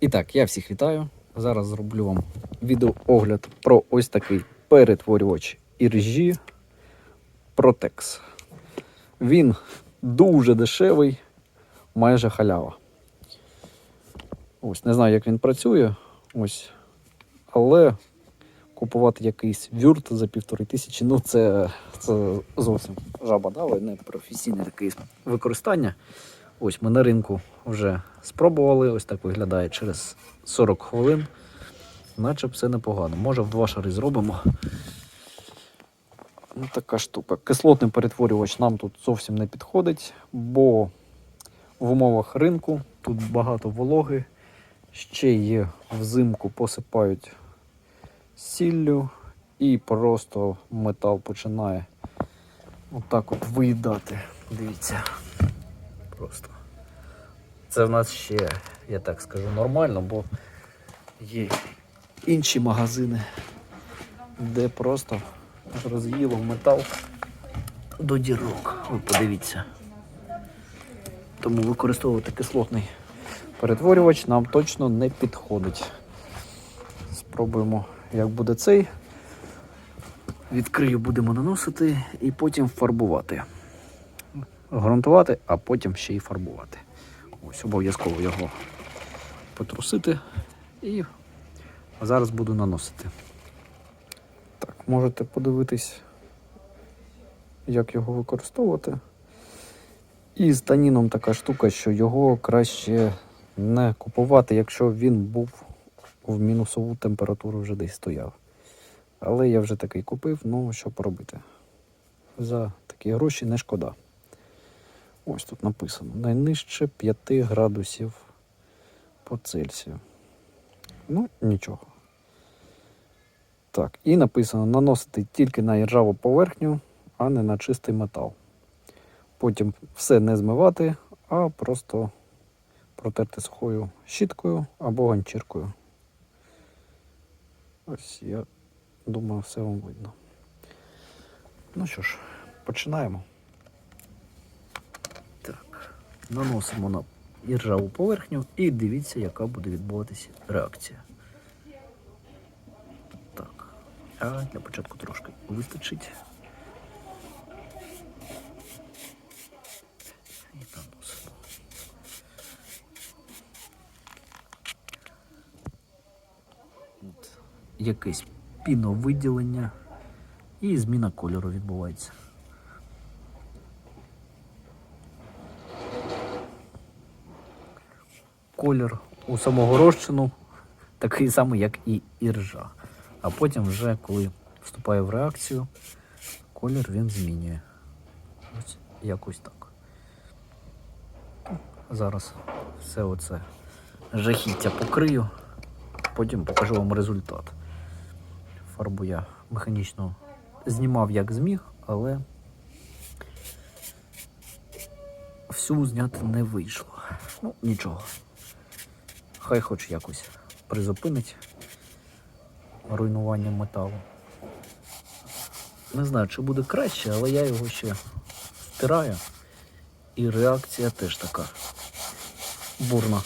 І так, я всіх вітаю. Зараз зроблю вам відеоогляд про ось такий перетворювач іржі Protex. Він дуже дешевий, майже халява. Ось, не знаю, як він працює. Ось. Але купувати якийсь вюрт за півтори тисячі, ну це, це зовсім жаба дала, не професійне таке використання. Ось ми на ринку вже спробували. Ось так виглядає через 40 хвилин. Наче все непогано. Може в два шари зробимо. Ну, така штука. Кислотний перетворювач нам тут зовсім не підходить, бо в умовах ринку тут багато вологи. Ще є взимку посипають сіллю і просто метал починає отак от виїдати. Дивіться. Просто. Це в нас ще, я так скажу, нормально, бо є інші магазини, де просто роз'їло метал до дірок. Ви подивіться. Тому використовувати кислотний перетворювач нам точно не підходить. Спробуємо, як буде цей. Відкрию, будемо наносити і потім фарбувати. Грунтувати, а потім ще й фарбувати. Ось обов'язково його потрусити і зараз буду наносити. Так, можете подивитись, як його використовувати. І з таніном така штука, що його краще не купувати, якщо він був в мінусову температуру вже десь стояв. Але я вже такий купив, ну що поробити. За такі гроші не шкода. Ось тут написано найнижче 5 градусів по Цельсію. Ну, нічого. Так, і написано наносити тільки на іржаву поверхню, а не на чистий метал. Потім все не змивати, а просто протерти сухою щіткою або ганчіркою. Ось я думаю, все вам видно. Ну що ж, починаємо. Так, наносимо на іржаву поверхню і дивіться, яка буде відбуватися реакція. Так, а для початку трошки вистачить. І наносимо. Якесь піновиділення і зміна кольору відбувається. Колір у самого розчину такий самий, як і іржа. А потім, вже, коли вступає в реакцію, колір він змінює. Ось якось так. Зараз все оце жахіття покрию, потім покажу вам результат. Фарбу я механічно знімав як зміг, але всю зняти не вийшло. Ну, нічого. Хай хоч якось призупинить руйнування металу. Не знаю, чи буде краще, але я його ще втираю. І реакція теж така бурна.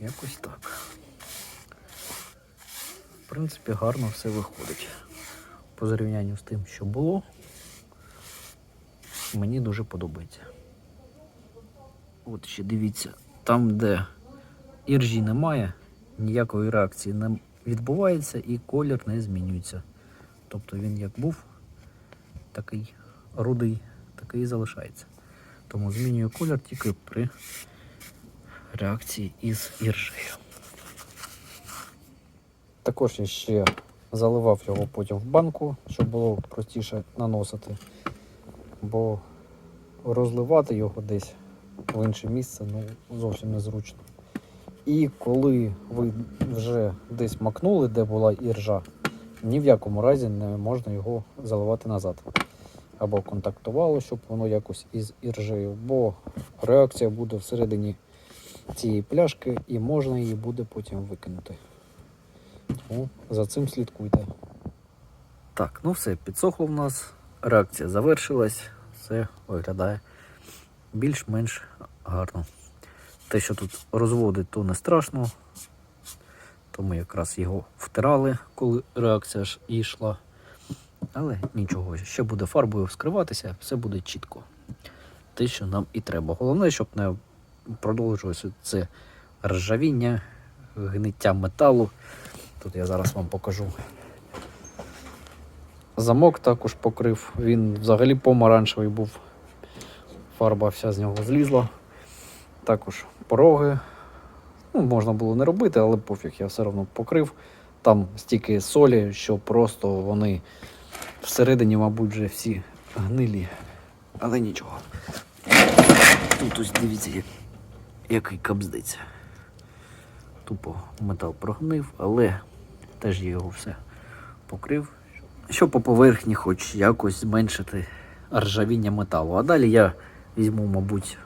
Якось так. В принципі, гарно все виходить. По зрівнянню з тим, що було, мені дуже подобається. От ще дивіться, там, де іржі немає, ніякої реакції не відбувається і колір не змінюється. Тобто він як був такий рудий, такий і залишається. Тому змінює колір тільки при реакції із іржею. Також я ще заливав його потім в банку, щоб було простіше наносити, бо розливати його десь в інше місце ну, зовсім незручно. І коли ви вже десь макнули, де була іржа, ні в якому разі не можна його заливати назад. або контактувало, щоб воно якось із іржею, бо реакція буде всередині цієї пляшки і можна її буде потім викинути. Тому за цим слідкуйте. Так, ну все, підсохло в нас. Реакція завершилась, все виглядає більш-менш гарно. Те, що тут розводить, то не страшно. То ми якраз його втирали, коли реакція ж йшла. Але нічого, ще буде фарбою вскриватися, все буде чітко. Те, що нам і треба. Головне, щоб не продовжувалося це ржавіння, гниття металу. Тут я зараз вам покажу. Замок також покрив, він взагалі помаранчевий був. Фарба вся з нього злізла. Також пороги. Ну, можна було не робити, але пофіг, я все одно покрив. Там стільки солі, що просто вони всередині, мабуть, вже всі гнилі. Але нічого. Тут ось дивіться, який капздець. Тупо метал прогнив, але теж я його все покрив. Щоб по поверхні хоч якось зменшити ржавіння металу. А далі я візьму, мабуть,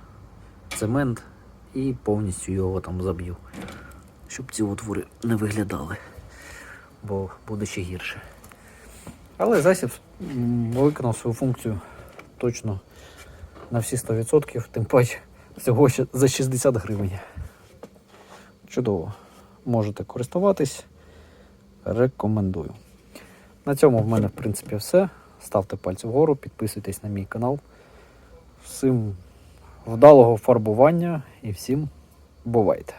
цемент і повністю його там заб'ю. Щоб ці отвори не виглядали. Бо буде ще гірше. Але засіб виконав свою функцію точно на всі 100%, тим паче всього за 60 гривень. Чудово. Можете користуватись. Рекомендую. На цьому в мене, в принципі, все. Ставте пальці вгору, підписуйтесь на мій канал. Всім вдалого фарбування і всім бувайте!